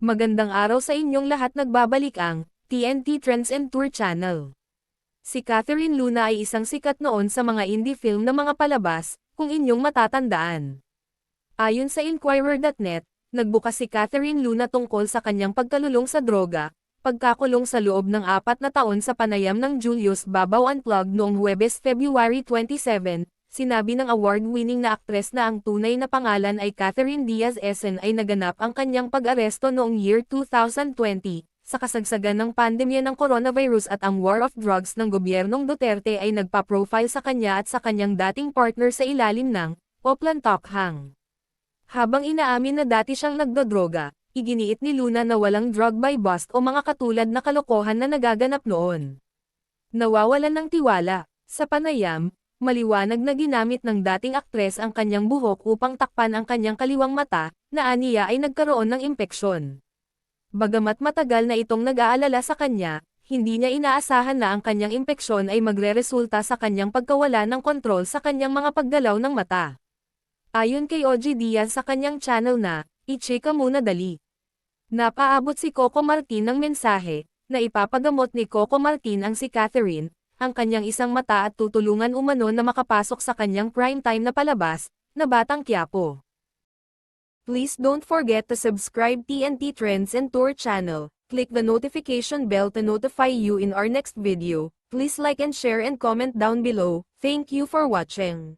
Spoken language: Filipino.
Magandang araw sa inyong lahat nagbabalik ang TNT Trends and Tour Channel. Si Catherine Luna ay isang sikat noon sa mga indie film na mga palabas, kung inyong matatandaan. Ayon sa Inquirer.net, nagbukas si Catherine Luna tungkol sa kanyang pagkalulong sa droga, pagkakulong sa loob ng apat na taon sa panayam ng Julius Babaw Unplugged noong Huwebes February 27, Sinabi ng award-winning na aktres na ang tunay na pangalan ay Catherine Diaz-Essen ay naganap ang kanyang pag-aresto noong year 2020, sa kasagsagan ng pandemya ng coronavirus at ang war of drugs ng gobyernong Duterte ay nagpa-profile sa kanya at sa kanyang dating partner sa ilalim ng Oplan Tokhang. Habang inaamin na dati siyang nagdodroga, iginiit ni Luna na walang drug by bust o mga katulad na kalokohan na nagaganap noon. Nawawalan ng tiwala. Sa panayam, maliwanag na ginamit ng dating aktres ang kanyang buhok upang takpan ang kanyang kaliwang mata, na aniya ay nagkaroon ng impeksyon. Bagamat matagal na itong nag-aalala sa kanya, hindi niya inaasahan na ang kanyang impeksyon ay magre-resulta sa kanyang pagkawala ng kontrol sa kanyang mga paggalaw ng mata. Ayon kay OG Diaz sa kanyang channel na, i-chika muna dali. Napaabot si Coco Martin ng mensahe, na ipapagamot ni Coco Martin ang si Catherine, ang kanyang isang mata at tutulungan umano na makapasok sa kanyang primetime na palabas, na Batang Quiapo. Please don't forget to subscribe TNT Trends and Tour channel, click the notification bell to notify you in our next video, please like and share and comment down below, thank you for watching.